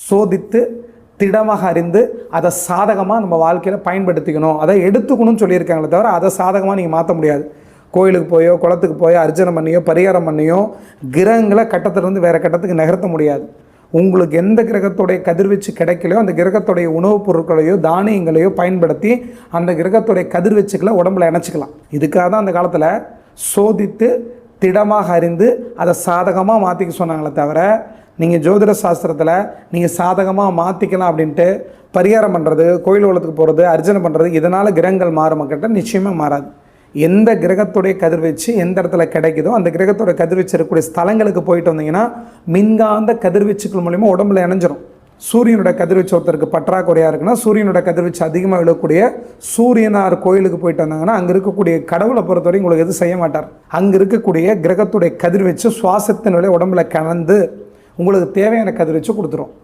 சோதித்து திடமாக அறிந்து அதை சாதகமாக நம்ம வாழ்க்கையில் பயன்படுத்திக்கணும். அதை எடுத்துக்கணும்னு சொல்லியிருக்காங்களே தவிர அதை சாதகமாக நீங்கள் மாற்ற முடியாது. கோயிலுக்கு போயோ குளத்துக்கு போயோ அர்ச்சனை பண்ணியோ பரிகாரம் பண்ணியோ கிரகங்களை கட்டத்திலிருந்து வேறு கட்டத்துக்கு நகர்த்த முடியாது. உங்களுக்கு எந்த கிரகத்துடைய கதிர்வீச்சு கிடைக்கலையோ அந்த கிரகத்துடைய உணவுப் பொருட்களையோ தானியங்களையோ பயன்படுத்தி அந்த கிரகத்துடைய கதிர்வீச்சுக்களை உடம்புல இணைச்சிக்கலாம். இதுக்காக தான் அந்த காலத்தில் சோதித்து திடமாக அறிந்து அதை சாதகமாக மாற்றிக்க சொன்னாங்களே தவிர நீங்கள் ஜோதிட சாஸ்திரத்தில் நீங்கள் சாதகமாக மாற்றிக்கலாம் அப்படின்ட்டு பரிகாரம் பண்ணுறது கோயில் குளத்துக்கு போகிறது அர்ச்சனை பண்ணுறது இதனால் கிரகங்கள் மாறும் கேட்டால் நிச்சயமாக மாறாது. எந்த கிரகத்துடைய கதிர்வீச்சு எந்த இடத்துல கிடைக்குதோ அந்த கிரகத்தோட கதிர்வீச்சு இருக்கக்கூடிய ஸ்தலங்களுக்கு போயிட்டு வந்தீங்கன்னா மின்காந்த கதிர்வீச்சுக்கள் மூலிமா உடம்புல இணைஞ்சிரும். சூரியனோட கதிர்வீச்சு ஒருத்தருக்கு பற்றாக்குறையாக இருக்குன்னா சூரியனோட கதிர்வீச்சு அதிகமாக விழக்கூடிய சூரியனார் கோயிலுக்கு போயிட்டு வந்தாங்கன்னா அங்கே இருக்கக்கூடிய கடவுளை பொறுத்தவரை உங்களுக்கு எதுவும் செய்ய மாட்டார். அங்கே இருக்கக்கூடிய கிரகத்துடைய கதிர்வீச்சு சுவாசத்தினுடைய உடம்புல கலந்து உங்களுக்கு தேவையான கதிர்வீச்சு கொடுத்துரும்.